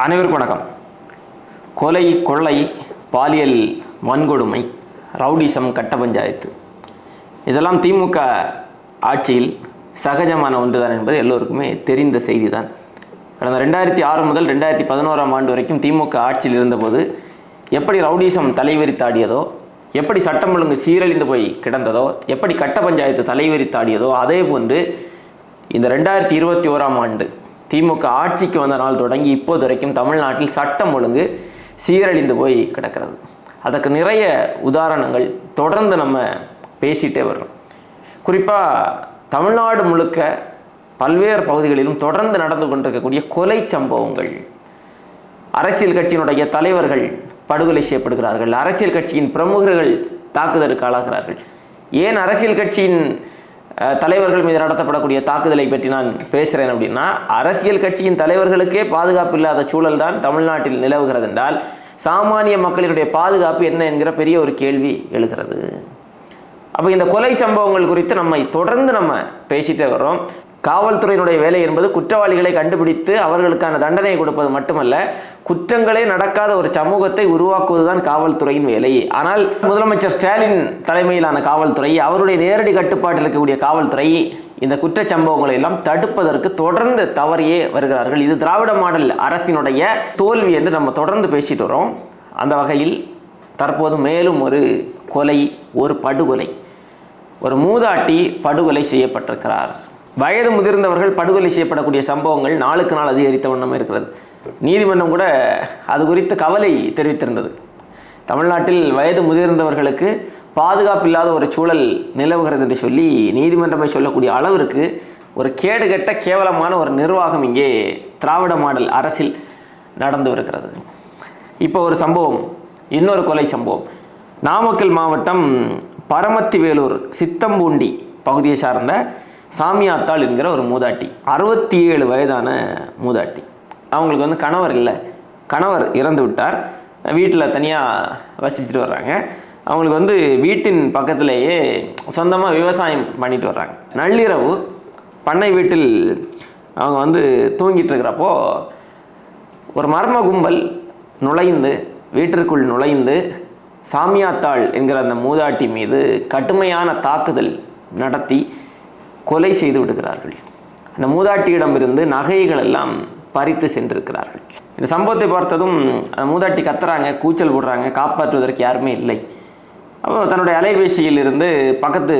அனைவருக்கும் வணக்கம். கொலை கொள்ளை பாலியல் வன்கொடுமை ரவுடிசம் கட்ட பஞ்சாயத்து. இதெல்லாம் திமுக ஆட்சியில் சகஜமான ஒன்றுதான் என்பது எல்லோருக்குமே தெரிந்த செய்தி தான் கடந்த ரெண்டாயிரத்தி ஆறு முதல் ரெண்டாயிரத்தி பதினோராம் ஆண்டு வரைக்கும் திமுக ஆட்சியில் இருந்தபோது எப்படி ரவுடிசம் தலைவரித்தாடியதோ எப்படி சட்டம் ஒழுங்கு சீரழிந்து போய் கிடந்ததோ எப்படி கட்ட பஞ்சாயத்து தலைவரித்தாடியதோ அதே போன்று இந்த ரெண்டாயிரத்தி இருபத்தி ஓராம் ஆண்டு திமுக ஆட்சிக்கு வந்த நாள் தொடங்கி இப்போது வரைக்கும் தமிழ்நாட்டில் சட்டம் ஒழுங்கு சீரழிந்து போய் கிடக்கிறது. அதற்கு நிறைய உதாரணங்கள் தொடர்ந்து நம்ம பேசிகிட்டே வர்றோம். குறிப்பாக தமிழ்நாடு முழுக்க பல்வேறு பகுதிகளிலும் தொடர்ந்து நடந்து கொண்டிருக்கக்கூடிய கொலை சம்பவங்கள். அரசியல் கட்சியினுடைய தலைவர்கள் படுகொலை செய்யப்படுகிறார்கள். அரசியல் கட்சியின் பிரமுகர்கள் தாக்குதலுக்கு ஆளாகிறார்கள். ஏன் அரசியல் கட்சியின் தலைவர்கள் மீது நடத்தப்படக்கூடிய தாக்குதலை பற்றி நான் பேசுகிறேன் அப்படின்னா அரசியல் கட்சியின் தலைவர்களுக்கே பாதுகாப்பு இல்லாத சூழல் தான் தமிழ்நாட்டில் நிலவுகிறது என்றால் சாமானிய மக்களினுடைய பாதுகாப்பு என்ன என்கிற பெரிய ஒரு கேள்வி எழுகிறது. அப்போ இந்த கொலை சம்பவங்கள் குறித்து நம்மை தொடர்ந்து நம்ம பேசிட்டே வர்றோம். காவல்துறையினுடைய வேலை என்பது குற்றவாளிகளை கண்டுபிடித்து அவர்களுக்கான தண்டனையை கொடுப்பது மட்டுமல்ல குற்றங்களே நடக்காத ஒரு சமூகத்தை உருவாக்குவதுதான் காவல்துறையின் வேலை. ஆனால் முதலமைச்சர் ஸ்டாலின் தலைமையிலான காவல்துறை அவருடைய நேரடி கட்டுப்பாட்டில் இருக்கக்கூடிய காவல்துறை இந்த குற்ற சம்பவங்களை எல்லாம் தடுப்பதற்கு தொடர்ந்து தவறியே வருகிறார்கள். இது திராவிட மாடல் அரசினுடைய தோல்வி என்று நம்ம தொடர்ந்து பேசிட்டு வரோம். அந்த வகையில் தற்போது மேலும் ஒரு கொலை ஒரு படுகொலை ஒரு மூதாட்டி படுகொலை செய்யப்பட்டிருக்கிறார். வயது முதிர்ந்தவர்கள் படுகொலை செய்யப்படக்கூடிய சம்பவங்கள் நாளுக்கு நாள் அதிகரித்த வண்ணம் இருக்கிறது. நீதிமன்றம் கூட அது குறித்து கவலை தெரிவித்திருந்தது. தமிழ்நாட்டில் வயது முதிர்ந்தவர்களுக்கு பாதுகாப்பு இல்லாத ஒரு சூழல் நிலவுகிறது என்று சொல்லி நீதிமன்றமே சொல்லக்கூடிய அளவிற்கு ஒரு கேடுகட்ட கேவலமான ஒரு நிர்வாகம் இங்கே திராவிட மாடல் அரசில் நடந்து வருகிறது. இப்போ ஒரு சம்பவம் இன்னொரு கொலை சம்பவம். நாமக்கல் மாவட்டம் பரமத்தி வேலூர் சித்தம்பூண்டி பகுதியை சார்ந்த சாமியாத்தாள் என்கிற ஒரு மூதாட்டி. அறுபத்தி ஏழு வயதான மூதாட்டி. அவங்களுக்கு வந்து கணவர் இல்லை. கணவர் இறந்து விட்டார். வீட்டில் தனியாக வசிச்சுட்டு வர்றாங்க. அவங்களுக்கு வந்து வீட்டின் பக்கத்திலேயே சொந்தமாக விவசாயம் பண்ணிட்டு வர்றாங்க. நள்ளிரவு பண்ணை வீட்டில் அவங்க வந்து தூங்கிட்டு இருக்கிறப்போ ஒரு மர்ம கும்பல் நுழைந்து வீட்டிற்குள் நுழைந்து சாமியாத்தாள் என்கிற அந்த மூதாட்டி மீது கடுமையான தாக்குதல் நடத்தி கொலை செய்து விடுகிறார்கள். அந்த மூதாட்டியிடமிருந்து நகைகள் எல்லாம் பறித்து சென்றிருக்கிறார்கள். இந்த சம்பவத்தை பார்த்ததும் அந்த மூதாட்டி கத்துறாங்க கூச்சல் விடுறாங்க காப்பாற்றுவதற்கு யாருமே இல்லை. அப்போ தன்னுடைய அலைபேசியில் இருந்து பக்கத்து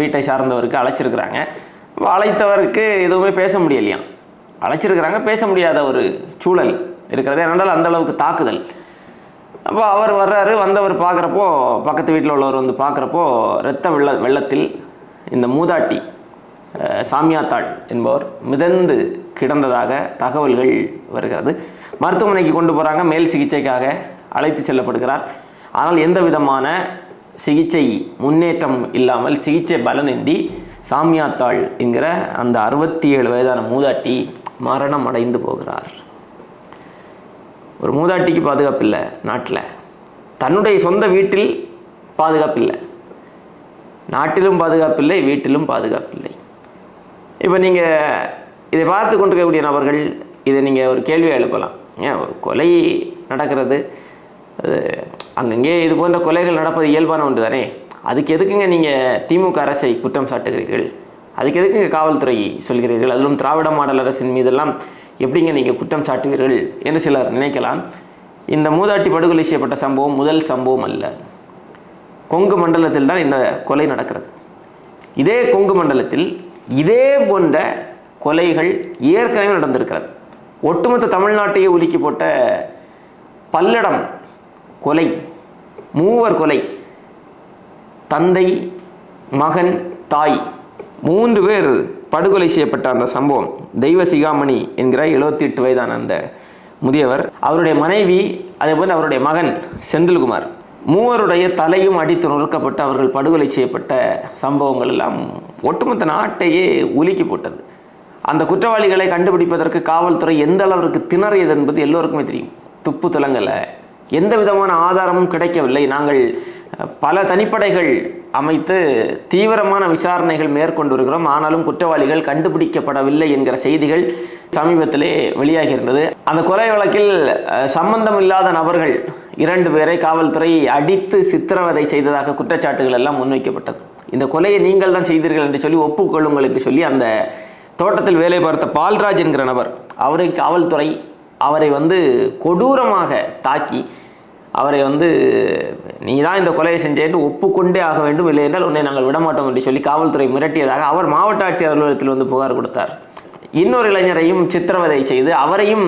வீட்டை சார்ந்தவருக்கு அழைச்சிருக்கிறாங்க. அப்போ அழைத்தவருக்கு எதுவுமே பேச முடியலையாம். அழைச்சிருக்கிறாங்க பேச முடியாத ஒரு சூழல் இருக்கிறது. ஏனென்றால் அந்தளவுக்கு தாக்குதல். அப்போ அவர் வர்றாரு வந்தவர் பார்க்குறப்போ பக்கத்து வீட்டில் உள்ளவர் வந்து பார்க்குறப்போ இரத்த வெள்ள வெள்ளத்தில் இந்த மூதாட்டி சாமியாத்தாள் என்பவர் மிதந்து கிடந்ததாக தகவல்கள் வருகிறது. மருத்துவமனைக்கு கொண்டு போகிறாங்க மேல் சிகிச்சைக்காக அழைத்து செல்லப்படுகிறார். ஆனால் எந்த விதமான சிகிச்சை முன்னேற்றம் இல்லாமல் சிகிச்சை பலனின்றி சாமியாத்தாள் என்கிற அந்த அறுபத்தி ஏழு வயதான மூதாட்டி மரணம் அடைந்து போகிறார். ஒரு மூதாட்டிக்கு பாதுகாப்பு இல்லை நாட்டில். தன்னுடைய சொந்த வீட்டில் பாதுகாப்பு இல்லை. நாட்டிலும் பாதுகாப்பு இல்லை வீட்டிலும் பாதுகாப்பு இல்லை. இப்போ நீங்கள் இதை பார்த்து கொண்டிருக்கக்கூடிய நபர்கள் இதை நீங்கள் ஒரு கேள்வியை எழுப்பலாம். ஏன்? ஒரு கொலை நடக்கிறது. அது அங்கங்கே இது போன்ற கொலைகள் நடப்பது இயல்பான ஒன்று தானே அதுக்கு எதுக்குங்க நீங்கள் திமுக அரசை குற்றம் சாட்டுகிறீர்கள்? அதுக்கு எதுக்குங்க காவல்துறை சொல்கிறீர்கள்? அதிலும் திராவிட மாடல் அரசின் மீதெல்லாம் எப்படிங்க நீங்கள் குற்றம் சாட்டுவீர்கள் என்று சிலர் நினைக்கலாம். இந்த மூதாட்டி படுகொலை செய்யப்பட்ட சம்பவம் முதல் சம்பவம் அல்ல. கொங்கு மண்டலத்தில் தான் இந்த கொலை நடக்கிறது. இதே கொங்கு மண்டலத்தில் இதே போன்ற கொலைகள் ஏற்கனவே நடந்திருக்கிறது. ஒட்டுமொத்த தமிழ்நாட்டையே உலுக்கி போட்ட பல்லடம் கொலை மூவர் கொலை தந்தை மகன் தாய் மூன்று பேர் படுகொலை செய்யப்பட்ட அந்த சம்பவம். தெய்வ சிகாமணி என்கிற 78 எட்டு வயதான அந்த முதியவர் அவருடைய மனைவி அதே போல் அவருடைய மகன் செந்தில்குமார். மூவருடைய தலையும் அடித்து நொறுக்கப்பட்டு அவர்கள் படுகொலை செய்யப்பட்ட சம்பவங்கள் எல்லாம் ஒட்டுமொத்த நாட்டையே உலுக்கி போட்டது. அந்த குற்றவாளிகளை கண்டுபிடிப்பதற்கு காவல்துறை எந்த அளவிற்கு திணறியது என்பது எல்லோருக்குமே தெரியும். துப்பு துலங்கலை எந்த விதமான ஆதாரமும் கிடைக்கவில்லை. நாங்கள் பல தனிப்படைகள் அமைத்து தீவிரமான விசாரணைகள் மேற்கொண்டு வருகிறோம் ஆனாலும் குற்றவாளிகள் கண்டுபிடிக்கப்படவில்லை என்கிற செய்திகள் சமீபத்திலே வெளியாகி இருந்தது அந்த கொலை வழக்கில் சம்பந்தம் இல்லாத நபர்கள் இரண்டு பேரை காவல்துறை அடித்து சித்திரவதை செய்ததாக குற்றச்சாட்டுகள் எல்லாம் முன்வைக்கப்பட்டது. இந்த கொலையை நீங்கள் தான் செய்தீர்கள் என்று சொல்லி ஒப்புக்கொள்ளுங்கள் என்று சொல்லி அந்த தோட்டத்தில் வேலை பார்த்த பால்ராஜ் என்கிற நபர் அவரை காவல்துறை அவரை வந்து கொடூரமாக தாக்கி அவரை வந்து நீ தான் இந்த கொலையை செஞ்சேன்னு ஒப்புக்கொண்டே ஆக வேண்டும். இல்லை என்றால் உன்னை நாங்கள் விடமாட்டோம் என்று சொல்லி காவல்துறை மிரட்டியதாக அவர் மாவட்ட ஆட்சியர் அலுவலகத்தில் வந்து புகார் கொடுத்தார். இன்னொரு இளைஞரையும் சித்திரவதை செய்து அவரையும்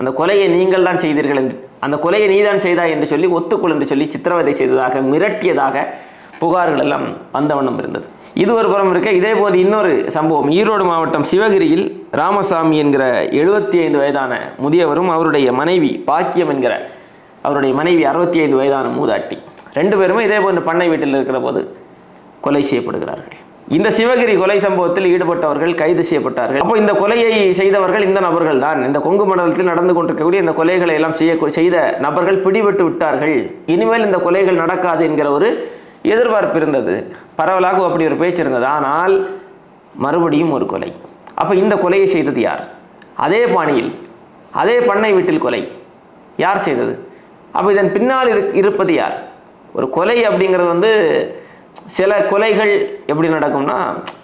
அந்த கொலையை நீங்கள் தான் செய்தீர்கள் என்று அந்த கொலையை நீதான் செய்தாய் என்று சொல்லி ஒத்துக்கொள் என்று சொல்லி சித்திரவதை செய்ததாக மிரட்டியதாக புகார்கள் எல்லாம் வந்தவண்ணம் இருந்தது. இது ஒரு புறம் இருக்க இதே போன்று இன்னொரு சம்பவம். ஈரோடு மாவட்டம் சிவகிரியில் ராமசாமி என்கிற எழுபத்தி ஐந்து வயதான முதியவரும் அவருடைய மனைவி பாக்கியம் என்கிற அவருடைய மனைவி அறுபத்தி ஐந்து வயதான மூதாட்டி. ரெண்டு பேருமே இதே போன்ற பண்ணை வீட்டில் இருக்கிற போது கொலை செய்யப்படுகிறார்கள். இந்த சிவகிரி கொலை சம்பவத்தில் ஈடுபட்டவர்கள் கைது செய்யப்பட்டார்கள். அப்போ இந்த கொலையை செய்தவர்கள் இந்த நபர்கள் தான். இந்த கொங்கு மண்டலத்தில் நடந்து கொண்டிருக்கக்கூடிய இந்த கொலைகளை எல்லாம் செய்ய செய்த நபர்கள் பிடிபட்டு விட்டார்கள். இனிமேல் இந்த கொலைகள் நடக்காது என்கிற ஒரு எதிர்பார்ப்பு இருந்தது. பரவலாக அப்படி ஒரு பேச்சு இருந்தது. ஆனால் மறுபடியும் ஒரு கொலை. அப்போ இந்த கொலையை செய்தது யார்? அதே பாணியில் அதே பண்ணை வீட்டில் கொலை யார் செய்தது? அப்போ இதன் பின்னால் இரு இருப்பது யார்? ஒரு கொலை அப்படிங்கிறது வந்து சில கொலைகள் எப்படி நடக்கும்னா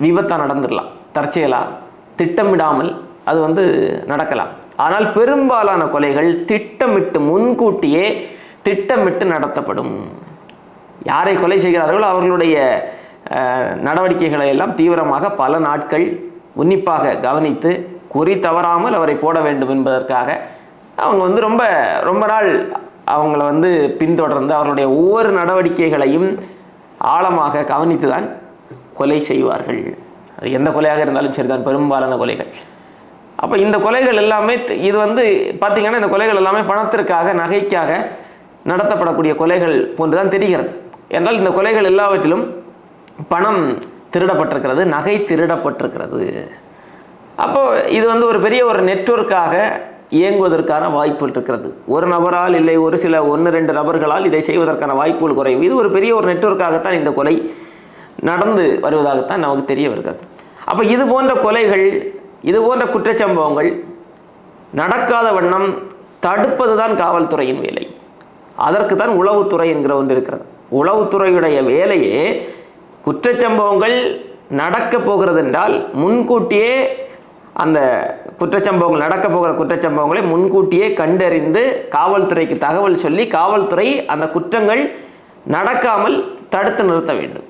விபத்தாக நடந்துடலாம் தற்செயலாக திட்டமிடாமல் அது வந்து நடக்கலாம். ஆனால் பெரும்பாலான கொலைகள் திட்டமிட்டு முன்கூட்டியே திட்டமிட்டு நடத்தப்படும். யாரை கொலை செய்கிறார்களோ அவர்களுடைய நடவடிக்கைகளை எல்லாம் தீவிரமாக பல நாட்கள் உன்னிப்பாக கவனித்து குறி தவறாமல் அவரை போட வேண்டும் என்பதற்காக அவங்க வந்து ரொம்ப ரொம்ப நாள் அவங்கள வந்து பின்தொடர்ந்து அவர்களுடைய ஒவ்வொரு நடவடிக்கைகளையும் ஆழமாக கவனித்து தான் கொலை செய்வார்கள். அது எந்த கொலையாக இருந்தாலும் சரிதான் பெரும்பாலான கொலைகள். அப்போ இந்த கொலைகள் எல்லாமே இது வந்து பார்த்திங்கன்னா இந்த கொலைகள் எல்லாமே பணத்திற்காக நகைக்காக நடத்தப்படக்கூடிய கொலைகள் போன்று தான் தெரிகிறது. என்றால் இந்த கொலைகள் எல்லாவற்றிலும் பணம் திருடப்பட்டிருக்கிறது நகை திருடப்பட்டிருக்கிறது. அப்போது இது வந்து ஒரு பெரிய ஒரு நெட்வொர்க்காக இயங்குவதற்கான வாய்ப்புகள் இருக்கிறது. ஒரு நபரால் இல்லை ஒரு சில ஒன்று ரெண்டு நபர்களால் இதை செய்வதற்கான வாய்ப்புகள் குறையும் இது ஒரு பெரிய ஒரு நெட்ஒர்க்காகத்தான் இந்த கொலை நடந்து வருவதாகத்தான் நமக்கு தெரிய வருகிறது. அப்போ இது போன்ற கொலைகள் இது போன்ற குற்றச்சம்பவங்கள் நடக்காத வண்ணம் தடுப்பது தான் காவல்துறையின் வேலை. அதற்கு தான் உளவுத்துறை என்கிற ஒன்று இருக்கிறது. உளவுத்துறையுடைய வேலையே குற்றச்சம்பவங்கள் நடக்க போகிறது என்றால் முன்கூட்டியே அந்த குற்றச்சம்பவங்கள் நடக்க போகிற குற்றச்சம்பவங்களை முன்கூட்டியே கண்டறிந்து காவல்துறைக்கு தகவல் சொல்லி காவல்துறை அந்த குற்றங்கள் நடக்காமல் தடுத்து நிறுத்த வேண்டும்.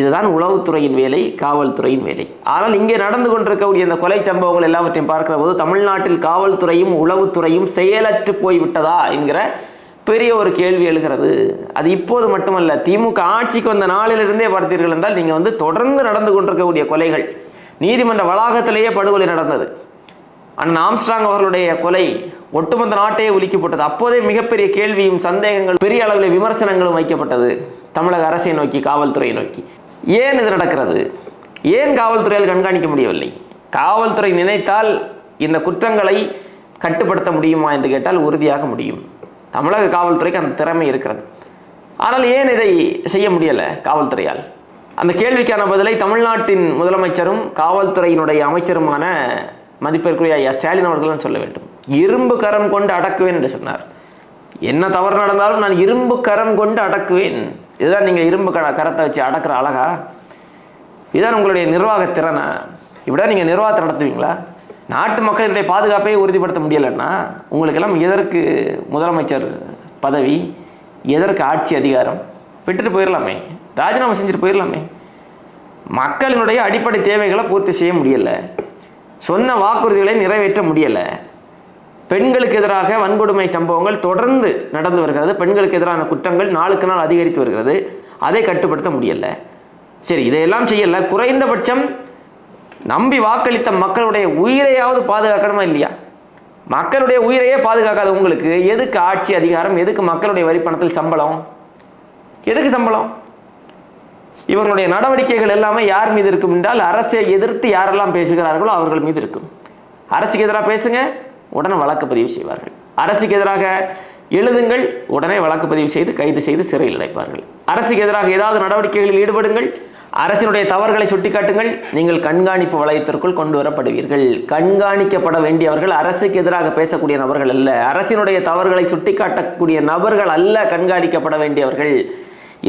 இதுதான் உளவுத்துறையின் வேலை காவல்துறையின் வேலை. ஆனால் இங்கே நடந்து கொண்டிருக்கக்கூடிய இந்த கொலை சம்பவங்கள் எல்லாவற்றையும் பார்க்கிற போது தமிழ்நாட்டில் காவல்துறையும் உளவுத்துறையும் செயலற்று போய்விட்டதா என்கிற பெரிய ஒரு கேள்வி எழுகிறது. அது இப்போது மட்டுமல்ல திமுக ஆட்சிக்கு வந்த நாளிலிருந்தே பார்த்தீர்கள் என்றால் நீங்கள் வந்து தொடர்ந்து நடந்து கொண்டிருக்கக்கூடிய கொலைகள் நீதிமன்ற வளாகத்திலேயே படுகொலை நடந்தது. அண்ணன் ஆம்ஸ்ட்ராங் அவர்களுடைய கொலை ஒட்டுமொத்த நாட்டையே உலுக்கப்பட்டது. அப்போதே மிகப்பெரிய கேள்வியும் சந்தேகங்கள் பெரிய அளவில் விமர்சனங்களும் வைக்கப்பட்டது தமிழக அரசை நோக்கி காவல்துறையை நோக்கி. ஏன் இது நடக்கிறது? ஏன் காவல்துறையால் கண்காணிக்க முடியவில்லை? காவல்துறை நினைத்தால் இந்த குற்றங்களை கட்டுப்படுத்த முடியுமா என்று கேட்டால் உறுதியாக முடியும். தமிழக காவல்துறைக்கு அந்த திறமை இருக்கிறது. ஆனால் ஏன் இதை செய்ய முடியலை காவல்துறையால்? அந்த கேள்விக்கான பதிலை தமிழ்நாட்டின் முதலமைச்சரும் காவல்துறையினுடைய அமைச்சருமான மதிப்பிற்குரிய ஐயா ஸ்டாலின் அவர்கள் சொல்ல வேண்டும். இரும்பு கரம் கொண்டு அடக்குவேன் என்று சொன்னார். என்ன தவறு நடந்தாலும் நான் இரும்பு கரம் கொண்டு அடக்குவேன். இதுதான் நீங்கள் இரும்பு க கரத்தை வச்சு அடக்குற அழகா? இதுதான் உங்களுடைய நிர்வாக திறனா? இப்படிதான் நீங்கள் நிர்வாகத்தை நடத்துவீங்களா? நாட்டு மக்களினுடைய பாதுகாப்பை உறுதிப்படுத்த முடியலைன்னா உங்களுக்கெல்லாம் எதற்கு முதலமைச்சர் பதவி? எதற்கு ஆட்சி அதிகாரம்? விட்டுட்டு போயிடலாமே ராஜினாமா செஞ்சுட்டு போயிடலாமே. மக்களினுடைய அடிப்படை தேவைகளை பூர்த்தி செய்ய முடியலை. சொன்ன வாக்குறுதிகளை நிறைவேற்ற முடியலை. பெண்களுக்கு எதிராக வன்கொடுமை சம்பவங்கள் தொடர்ந்து நடந்து வருகிறது. பெண்களுக்கு எதிரான குற்றங்கள் நாளுக்கு நாள் அதிகரித்து வருகிறது. அதை கட்டுப்படுத்த முடியல. சரி இதையெல்லாம் செய்யலை. குறைந்தபட்சம் நம்பி வாக்களித்த மக்களுடைய உயிரையாவது பாதுகாக்கணுமா இல்லையா? மக்களுடைய உயிரையே பாதுகாக்காத உங்களுக்கு. எதுக்கு ஆட்சி அதிகாரம்? எதுக்கு மக்களுடைய வரி பணத்தில் சம்பளம்? எதுக்கு சம்பளம்? இவர்களுடைய நடவடிக்கைகள் எல்லாமே யார் மீது இருக்கும் என்றால் அரசை எதிர்த்து யாரெல்லாம் பேசுகிறார்களோ அவர்கள் மீது இருக்கும். அரசுக்கு எதிராக பேசுங்க உடனே வழக்கு பதிவு செய்வார்கள். அரசுக்கு எதிராக எழுதுங்கள் உடனே வழக்கு பதிவு செய்து கைது செய்து சிறையில் அடைப்பார்கள். அரசுக்கு எதிராக ஏதாவது நடவடிக்கைகளில் ஈடுபடுங்கள் அரசினுடைய தவறுகளை சுட்டிக்காட்டுங்கள் நீங்கள் கண்காணிப்பு வளையத்திற்குள் கொண்டு வரப்படுவீர்கள். கண்காணிக்கப்பட வேண்டியவர்கள் அரசுக்கு எதிராக பேசக்கூடிய நபர்கள் அல்ல. அரசினுடைய தவறுகளை சுட்டிக்காட்டக்கூடிய நபர்கள் அல்ல கண்காணிக்கப்பட வேண்டியவர்கள்.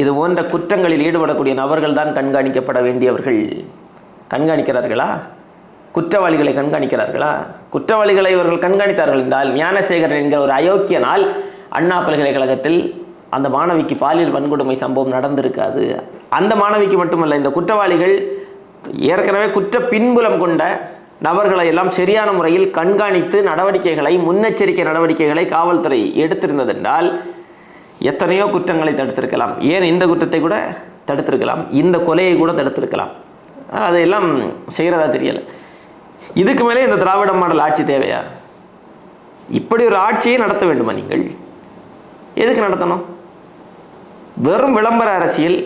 இது போன்ற குற்றங்களில் ஈடுபடக்கூடிய நபர்கள் தான் கண்காணிக்கப்பட வேண்டியவர்கள். கண்காணிக்கிறார்களா? குற்றவாளிகளை கண்காணிக்கிறார்களா? குற்றவாளிகளை இவர்கள் கண்காணித்தார்கள் என்றால் ஞானசேகரன் என்கிற ஒரு அயோக்கியனால் அண்ணா பல்கலைக்கழகத்தில் அந்த மாணவிக்கு பாலியல் வன்கொடுமை சம்பவம் நடந்திருக்காது. அந்த மாணவிக்கு மட்டுமல்ல இந்த குற்றவாளிகள் ஏற்கனவே குற்ற பின்புலம் கொண்ட நபர்களை எல்லாம் சரியான முறையில் கண்காணித்து நடவடிக்கைகளை முன்னெச்சரிக்கை நடவடிக்கைகளை காவல்துறை எடுத்திருந்ததென்றால் எத்தனையோ குற்றங்களை தடுத்திருக்கலாம். ஏன் இந்த குற்றத்தை கூட தடுத்திருக்கலாம்? இந்த கொலையை கூட தடுத்திருக்கலாம். ஆனால் அதையெல்லாம் செய்கிறதா தெரியலை. இதுக்கு மேலே இந்த திராவிட மாடல் ஆட்சி தேவையா? இப்படி ஒரு ஆட்சியை நடத்த வேண்டுமா நீங்கள்? எதுக்கு நடத்தணும்? வெறும் விளம்பர அரசியல்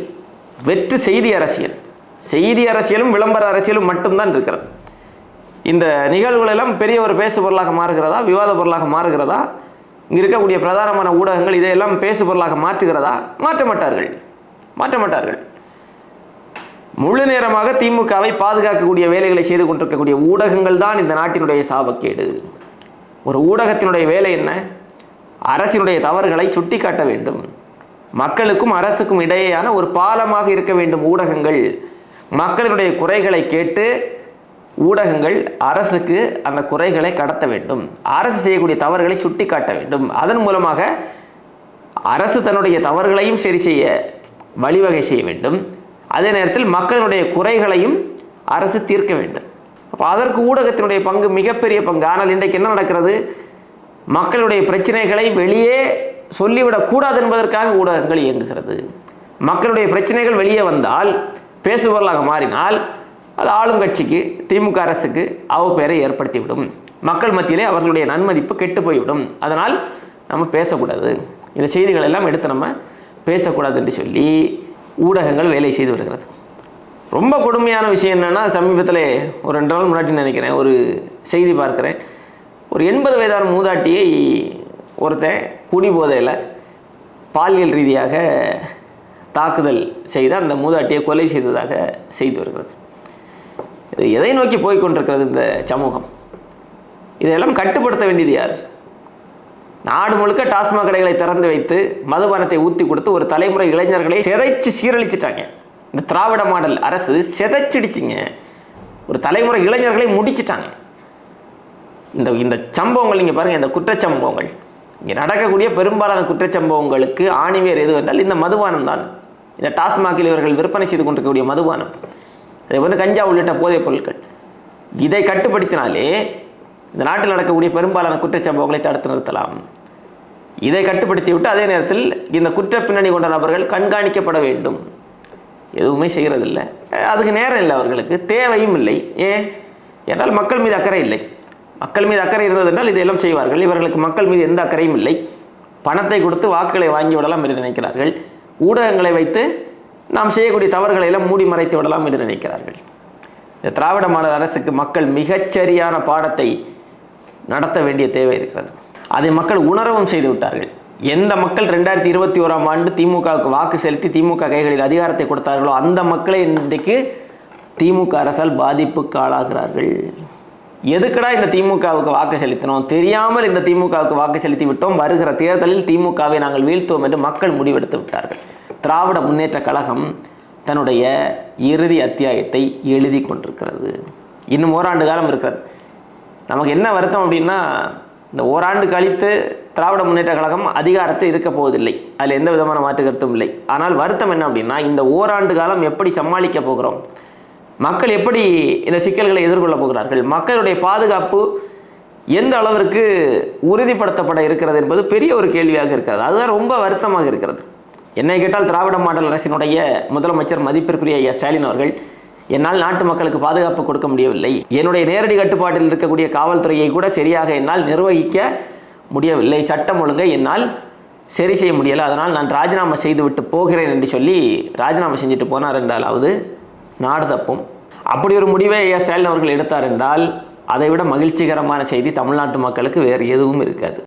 வெற்று செய்தி அரசியல். செய்தி அரசியலும் விளம்பர அரசியலும் மட்டும்தான் இருக்கிறது. இந்த நிகழ்வுகளெல்லாம் பெரிய ஒரு பேசு பொருளாக மாறுகிறதா விவாத பொருளாக மாறுகிறதா? இங்கே இருக்கக்கூடிய பிரதானமான ஊடகங்கள் இதையெல்லாம் பேசு பொருளாக மாற்றுகிறதா? மாற்ற மாட்டார்கள் மாற்ற மாட்டார்கள் முழு நேரமாக திமுகவை பாதுகாக்கக்கூடிய வேலைகளை செய்து கொண்டிருக்கக்கூடிய ஊடகங்கள் தான் இந்த நாட்டினுடைய சாபக்கேடு. ஒரு ஊடகத்தினுடைய வேலை என்ன? அரசினுடைய தவறுகளை சுட்டிக்காட்ட வேண்டும். மக்களுக்கும் அரசுக்கும் இடையேயான ஒரு பாலமாக இருக்க வேண்டும் ஊடகங்கள். மக்களினுடைய குறைகளை கேட்டு ஊடகங்கள் அரசுக்கு அந்த குறைகளை கடத்த வேண்டும். அரசு செய்யக்கூடிய தவறுகளை சுட்டிக்காட்ட வேண்டும். அதன் மூலமாக அரசு தன்னுடைய தவறுகளையும் சரி செய்ய வழிவகை செய்ய வேண்டும். அதே நேரத்தில் மக்களினுடைய குறைகளையும் அரசு தீர்க்க வேண்டும். அப்போ அதற்கு ஊடகத்தினுடைய பங்கு மிகப்பெரிய பங்கு. ஆனால் இன்றைக்கு என்ன நடக்கிறது? மக்களுடைய பிரச்சனைகளை வெளியே சொல்லிவிடக்கூடாது என்பதற்காக ஊடகங்கள் இயங்குகிறது. மக்களுடைய பிரச்சனைகள் வெளியே வந்தால் பேசுபொருளாக மாறினால் அது ஆளும் கட்சிக்கு திமுக அரசுக்கு அவப்பெயரை ஏற்படுத்திவிடும். மக்கள் மத்தியிலே அவர்களுடைய நன்மதிப்பு கெட்டு போய்விடும். அதனால் நம்ம பேசக்கூடாது. இந்த செய்திகள் எல்லாம் எடுத்து நம்ம பேசக்கூடாது என்று சொல்லி ஊடகங்கள் வேலை செய்து வருகிறது. ரொம்ப கொடுமையான விஷயம் என்னென்னா சமீபத்தில் ஒரு ரெண்டு நாள் முன்னாடி நினைக்கிறேன் ஒரு செய்தி பார்க்குறேன். ஒரு எண்பது வயதான மூதாட்டியை ஒருத்தன் குடி போதையில் பாலியல் ரீதியாக தாக்குதல் செய்து அந்த மூதாட்டியை கொலை செய்ததாக செய்து வருகிறது. இது எதை நோக்கி போய் கொண்டிருக்கிறது இந்த சமூகம்? இதையெல்லாம் கட்டுப்படுத்த வேண்டியது யார்? நாடு முழுக்க டாஸ்மாக் கடைகளை திறந்து வைத்து மதுபானத்தை ஊற்றி கொடுத்து ஒரு தலைமுறை இளைஞர்களை சிதைச்சு சீரழிச்சிட்டாங்க. இந்த திராவிட மாடல் அரசு சிதைச்சிடுச்சிங்க. ஒரு தலைமுறை இளைஞர்களை முடிச்சிட்டாங்க. இந்த இந்த சம்பவங்கள் நீங்கள் பாருங்கள் இந்த குற்றச்சம்பவங்கள். இங்கே நடக்கக்கூடிய பெரும்பாலான குற்றச்சம்பவங்களுக்கு ஆணிவேர் எது என்றால் இந்த மதுபானம் தான் இந்த டாஸ்மாகில் இவர்கள் விற்பனை செய்து கொண்டிருக்கக்கூடிய மதுபானம். அதே வந்து கஞ்சா உள்ளிட்ட போதைப் பொருட்கள். இதை கட்டுப்படுத்தினாலே இந்த நாட்டில் நடக்கக்கூடிய பெரும்பாலான குற்றச்சம்பவங்களை தடுத்து நிறுத்தலாம். இதை கட்டுப்படுத்தி விட்டு அதே நேரத்தில் இந்த குற்ற பின்னணி கொண்ட நபர்கள் கண்காணிக்கப்பட வேண்டும். எதுவுமே செய்கிறதில்ல அதுக்கு நேரம் இல்லை அவர்களுக்கு. தேவையும் இல்லை. ஏன் என்றால் மக்கள் மீது அக்கறை இல்லை. மக்கள் மீது அக்கறை இருந்ததென்றால் இதையெல்லாம் செய்வார்கள். இவர்களுக்கு மக்கள் மீது எந்த அக்கறையும் இல்லை. பணத்தை கொடுத்து வாக்குகளை வாங்கி விடலாம் என்று நினைக்கிறார்கள். ஊடகங்களை வைத்து நாம் செய்யக்கூடிய தவறுகளை எல்லாம் மூடி மறைத்து விடலாம் என்று நினைக்கிறார்கள். இந்த திராவிட மாநில அரசுக்கு மக்கள் மிகச்சரியான பாடத்தை நடத்த வேண்டிய தேவை இருக்கிறது. அதை மக்கள் உணரவும் செய்து விட்டார்கள். எந்த மக்கள் ரெண்டாயிரத்தி இருபத்தி ஓராம் ஆண்டு திமுகவுக்கு வாக்கு செலுத்தி திமுக கைகளில் அதிகாரத்தை கொடுத்தார்களோ அந்த மக்களை இன்றைக்கு திமுக அரசால் பாதிப்புக்கு ஆளாகிறார்கள். எதுக்குடா இந்த திமுகவுக்கு வாக்கு செலுத்தினோம்? தெரியாமல் இந்த திமுகவுக்கு வாக்கு செலுத்தி விட்டோம். வருகிற தேர்தலில் திமுகவை நாங்கள் வீழ்த்துவோம் என்று மக்கள் முடிவெடுத்து விட்டார்கள். திராவிட முன்னேற்ற கழகம் தன்னுடைய இறுதி அத்தியாயத்தை எழுதி கொண்டிருக்கிறது. இன்னும் ஓராண்டு காலம் இருக்கிறது. நமக்கு என்ன வருத்தம் அப்படின்னா இந்த ஓராண்டு கழித்து திராவிட முன்னேற்ற கழகம் அதிகாரத்தை இருக்க போவதில்லை. அதில் எந்த விதமான மாற்று கருத்தும் இல்லை. ஆனால் வருத்தம் என்ன அப்படின்னா இந்த ஓராண்டு காலம் எப்படி சமாளிக்க போகிறோம்? மக்கள் எப்படி இந்த சிக்கல்களை எதிர்கொள்ள போகிறார்கள்? மக்களுடைய பாதுகாப்பு எந்த அளவிற்கு உறுதிப்படுத்தப்பட இருக்கிறது என்பது பெரிய ஒரு கேள்வியாக இருக்கிறது. அதுதான் ரொம்ப வருத்தமாக இருக்கிறது. என்னை கேட்டால் திராவிட மாடல் அரசினுடைய முதலமைச்சர் மதிப்பிற்குரிய ஐயா ஸ்டாலின் அவர்கள் என்னால் நாட்டு மக்களுக்கு பாதுகாப்பு கொடுக்க முடியவில்லை. என்னுடைய நேரடி கட்டுப்பாட்டில் இருக்கக்கூடிய காவல்துறையை கூட சரியாக என்னால் நிர்வகிக்க முடியவில்லை. சட்டம் ஒழுங்கை என்னால் சரி செய்ய முடியலை. அதனால் நான் ராஜினாமா செய்துவிட்டு போகிறேன் என்று சொல்லி ராஜினாமா செஞ்சுட்டு போனார் என்றாலாவது நாடு தப்பும். அப்படி ஒரு முடிவை ஐயா ஸ்டாலின் அவர்கள் எடுத்தார் என்றால் அதைவிட மகிழ்ச்சிகரமான செய்தி தமிழ்நாட்டு மக்களுக்கு வேறு எதுவும் இருக்காது.